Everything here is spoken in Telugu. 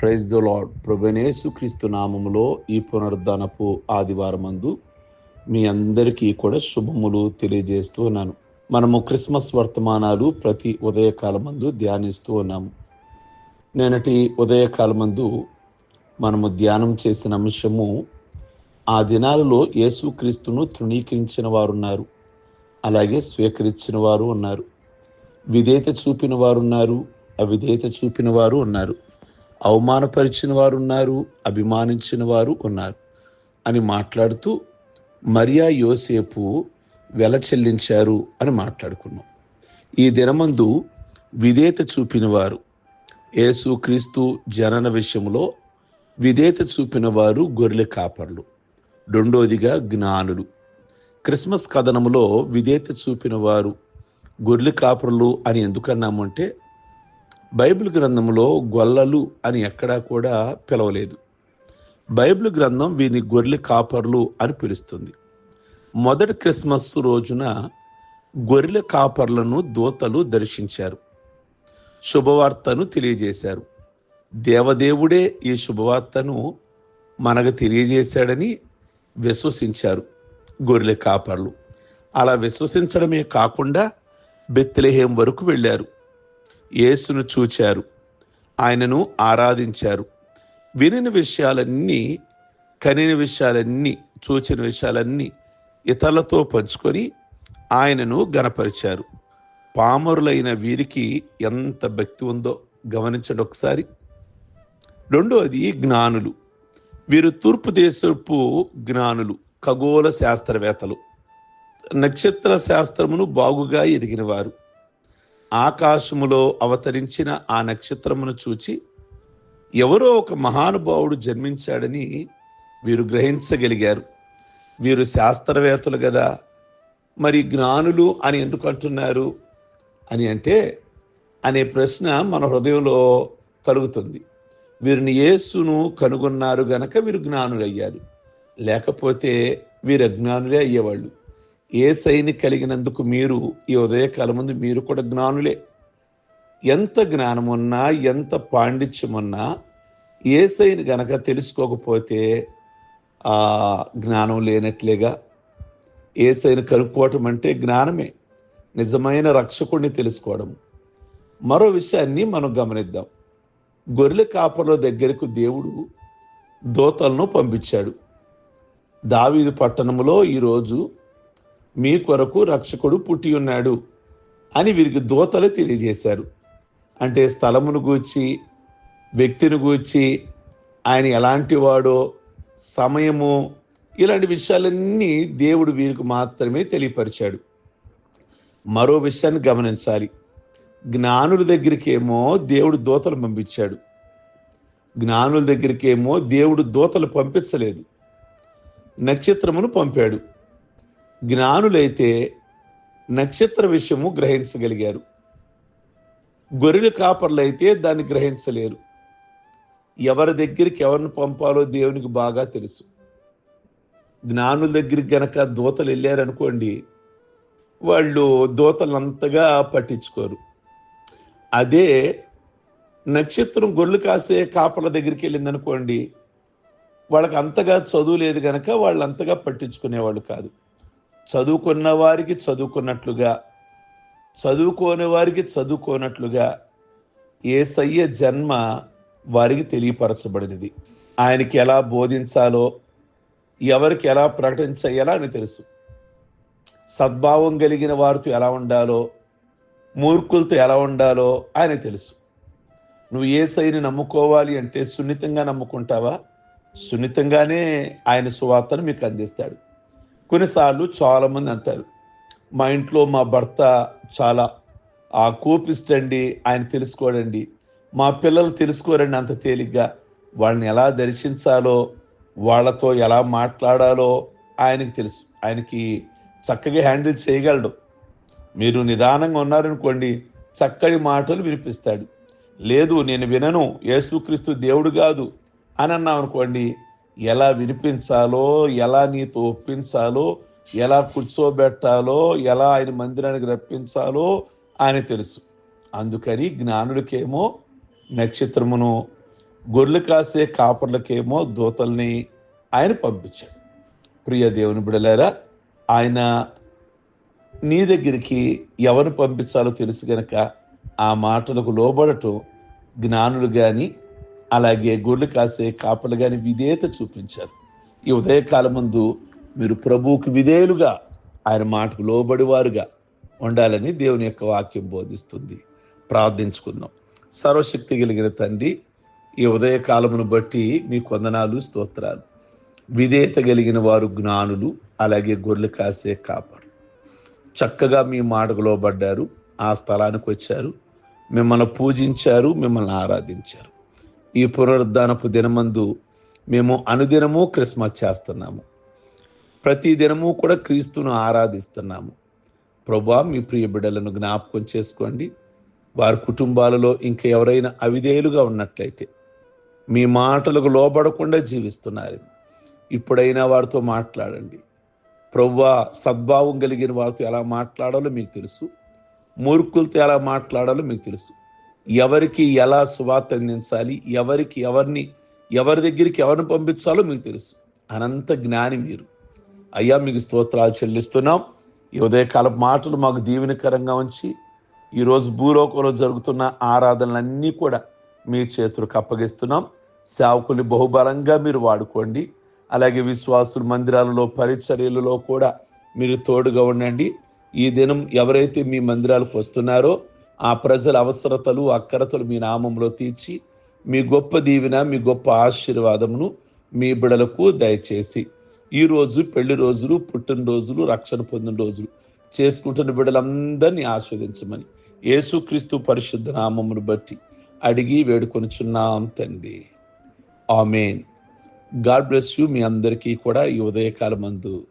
ప్రైజ్ ద లాడ్ ప్రభునేసు క్రీస్తు నామములో ఈ పునరుద్ధానపు ఆదివారమందు మీ అందరికీ కూడా శుభములు తెలియజేస్తూ ఉన్నాను. మనము క్రిస్మస్ వర్తమానాలు ప్రతి ఉదయకాలమందు ధ్యానిస్తూ ఉన్నాము. నేనటి ఉదయకాలమందు మనము ధ్యానం చేసిన అంశము ఆ దినాలలో యేసుక్రీస్తును తృణీకరించిన వారు ఉన్నారు అలాగే స్వీకరించిన వారు ఉన్నారు. విధేయత చూపిన వారు ఉన్నారు అవిధేయత చూపిన వారు ఉన్నారు. అవమానపరిచిన వారు ఉన్నారు అభిమానించిన వారు ఉన్నారు అని మాట్లాడుతూ మరియా యోసేపు వెల చెల్లించారు అని మాట్లాడుకున్నాం. ఈ దినమందు విధేత చూపిన వారు యేసు క్రీస్తు జనన విషయంలో విధేత చూపిన వారు గొర్రెల కాపర్లు రెండోదిగా జ్ఞానులు. క్రిస్మస్ కథనములో విధేయత చూపిన వారు గొర్రెల కాపరులు అని ఎందుకన్నామంటే బైబిల్ గ్రంథంలో గొల్లలు అని ఎక్కడా కూడా పిలవలేదు. బైబిల్ గ్రంథం వీరిని గొర్రె కాపర్లు అని పిలుస్తుంది. మొదటి క్రిస్మస్ రోజున గొర్రెల కాపర్లను దూతలు దర్శించారు. శుభవార్తను తెలియజేశారు. దేవదేవుడే ఈ శుభవార్తను మనకు తెలియజేశాడని విశ్వసించారు గొర్రెల కాపర్లు. అలా విశ్వసించడమే కాకుండా బెత్లెహేం వరకు వెళ్ళారు. యేసును చూచారు. ఆయనను ఆరాధించారు. వినిన విషయాలన్నీ కనిన విషయాలన్నీ చూచిన విషయాలన్నీ ఇతరులతో పంచుకొని ఆయనను గనపరిచారు పామరులైన వీరికి ఎంత భక్తి ఉందో గమనించండి ఒకసారి. రెండోది జ్ఞానులు. వీరు తూర్పు దేశపు జ్ఞానులు ఖగోళ శాస్త్రవేత్తలు. నక్షత్ర శాస్త్రమును బాగుగా ఎదిగినవారు. ఆకాశములో అవతరించిన ఆ నక్షత్రమును చూచి ఎవరో ఒక మహానుభావుడు జన్మించాడని వీరు గ్రహించగలిగారు. వీరు శాస్త్రవేత్తలు కదా మరి జ్ఞానులు అని ఎందుకు అంటున్నారు అని అంటే అనే ప్రశ్న మన హృదయంలో కలుగుతుంది. వీరిని యేసును కనుగొన్నారు గనక వీరు జ్ఞానులు అయ్యారు లేకపోతే వీరు అజ్ఞానులే అయ్యేవాళ్ళు. ఏ సైని కలిగినందుకు మీరు ఈ ఉదయకాలం ముందు మీరు కూడా జ్ఞానులే? ఎంత జ్ఞానమున్నా ఎంత పాండిత్యమున్నా ఏ సైని గనక తెలుసుకోకపోతే ఆ జ్ఞానం లేనట్లేగా? ఏ సైని కనుక్కోవటం అంటే జ్ఞానమే నిజమైన రక్షకుడిని తెలుసుకోవడం. మరో విషయాన్ని మనం గమనిద్దాం. గొర్రెల కాపర్ల దగ్గరకు దేవుడు దోతలను పంపించాడు. దావీదు పట్టణంలో ఈరోజు మీ కొరకు రక్షకుడు పుట్టి ఉన్నాడు అని వీరికి దూతలు తెలియజేశారు. అంటే స్థలమును గూర్చి వ్యక్తిని గూర్చి ఆయన ఎలాంటి వాడో సమయము ఇలాంటి విషయాలన్నీ దేవుడు వీరికి మాత్రమే తెలియపరిచాడు. మరో విషయాన్ని గమనించాలి. జ్ఞానుల దగ్గరికేమో దేవుడు దూతలు పంపించాడు. జ్ఞానుల దగ్గరికేమో దేవుడు దూతలు పంపించలేదు. నక్షత్రమును పంపాడు. జ్ఞానులైతే నక్షత్ర విషయము గ్రహించగలిగారు. గొర్రెలు కాపర్లు అయితే దాన్ని గ్రహించలేరు. ఎవరి దగ్గరికి ఎవరిని పంపాలో దేవునికి బాగా తెలుసు. జ్ఞానుల దగ్గరికి గనక దూతలు వెళ్ళారనుకోండి వాళ్ళు దూతలంతగా పట్టించుకోరు. అదే నక్షత్రం గొర్రెలు కాసే కాపర్ల దగ్గరికి వెళ్ళిందనుకోండి వాళ్ళకి అంతగా చదువు లేదు కనుక వాళ్ళు అంతగా పట్టించుకునేవాళ్ళు కాదు. చదువుకున్న వారికి చదువుకున్నట్లుగా చదువుకోని వారికి చదువుకోనట్లుగా ఏసయ్య జన్మ వారికి తెలియపరచబడినది. ఆయనకి ఎలా బోధించాలో ఎవరికి ఎలా ప్రకటించాలా అని తెలుసు. సద్భావం కలిగిన వారితో ఎలా ఉండాలో మూర్ఖులతో ఎలా ఉండాలో ఆయన తెలుసు. నువ్వు ఏ సైని నమ్ముకోవాలి అంటే సున్నితంగా నమ్ముకుంటావా? సున్నితంగానే ఆయన సువార్తను మీకు అందిస్తాడు. కొన్నిసార్లు చాలామంది అంటారు మా ఇంట్లో మా భర్త చాలా ఆ కోపిస్తండి ఆయన తెలుసుకోడండి. మా పిల్లలు తెలుసుకోరండి అంత తేలిగ్గా. వాళ్ళని ఎలా దర్శించాలో వాళ్ళతో ఎలా మాట్లాడాలో ఆయనకి తెలుసు. ఆయనకి చక్కగా హ్యాండిల్ చేయగలడు. మీరు నిదానంగా ఉన్నారనుకోండి చక్కటి మాటలు వినిపిస్తాడు. లేదు నేను వినను యేసుక్రీస్తు దేవుడు కాదు అని అన్నాం అనుకోండి ఎలా వినిపించాలో ఎలా నీతో ఒప్పించాలో ఎలా కూర్చోబెట్టాలో ఎలా ఆయన మందిరానికి రప్పించాలో ఆయన తెలుసు. అందుకని జ్ఞానులకేమో నక్షత్రమును గొర్రెలు కాసే కాపర్లకేమో దూతల్ని ఆయన పంపించాడు. ప్రియ దేవుని బిడలేరా ఆయన నీ దగ్గరికి ఎవరు పంపించాలో తెలుసు గనక ఆ మాటలకు లోబడటం జ్ఞానులు కానీ అలాగే గొర్రెలు కాసే కాపలు కానీ విధేయత చూపించారు. ఈ ఉదయకాలం ముందు మీరు ప్రభువుకి విధేయులుగా ఆయన మాటకు లోబడివారుగా ఉండాలని దేవుని యొక్క వాక్యం బోధిస్తుంది. ప్రార్థించుకుందాం. సర్వశక్తి కలిగిన తండ్రి ఈ ఉదయకాలమును బట్టి మీ కొందనాలు స్తోత్రాలు. విధేయత కలిగిన వారు జ్ఞానులు అలాగే గొర్రెలు కాసే కాపరు చక్కగా మీ మాటకు లోబడ్డారు ఆ స్థలానికి వచ్చారు మిమ్మల్ని పూజించారు మిమ్మల్ని ఆరాధించారు. ఈ పునరుద్ధానపు దినమందు మేము అనుదినము క్రిస్మస్ చేస్తున్నాము. ప్రతి దినము కూడా క్రీస్తును ఆరాధిస్తున్నాము. ప్రభా మీ ప్రియ బిడ్డలను జ్ఞాపకం చేసుకోండి. వారి కుటుంబాలలో ఇంకా ఎవరైనా అవిధేయులుగా ఉన్నట్లయితే మీ మాటలకు లోబడకుండా జీవిస్తున్నారు. ఇప్పుడైనా వారితో మాట్లాడండి. ప్రవ్వా సద్భావం కలిగిన వారితో ఎలా మాట్లాడాలో మీకు తెలుసు. మూర్ఖులతో ఎలా మాట్లాడాలో మీకు తెలుసు. ఎవరికి ఎలా సువార్త అందించాలి ఎవరికి ఎవరిని ఎవరి దగ్గరికి ఎవరిని పంపించాలో మీకు తెలుసు. అనంత జ్ఞాని మీరు. అయ్యా మీకు స్తోత్రాలు చెల్లిస్తున్నాం. ఈ ఉదయకాల మాటలు మాకు దీవెనకరంగా ఉంచి ఈరోజు భూలోకంలో జరుగుతున్న ఆరాధనలన్నీ కూడా మీ చేతులకు అప్పగిస్తున్నాం. సేవకుల్ని బహుబలంగా మీరు వాడుకోండి. అలాగే విశ్వాసులు మందిరాలలో పరిచర్యలలో కూడా మీరు తోడుగా ఉండండి. ఈ దినం ఎవరైతే మీ మందిరాలకు వస్తున్నారో ఆ ప్రజల అవసరతలు అక్కరతలు మీ నామంలో తీర్చి మీ గొప్ప దీవెన మీ గొప్ప ఆశీర్వాదమును మీ బిడలకు దయచేసి. ఈ రోజు పెళ్ళి రోజులు పుట్టినరోజులు రక్షణ పొందిన రోజులు చేసుకుంటున్న బిడ్డలందరినీ ఆస్వాదించమని యేసుక్రీస్తు పరిశుద్ధ నామమును బట్టి అడిగి వేడుకొనిచున్నాం తండ్రి. ఆమెన్. గాడ్ బ్లెస్ యూ మీ అందరికీ కూడా ఈ ఉదయకాల మందు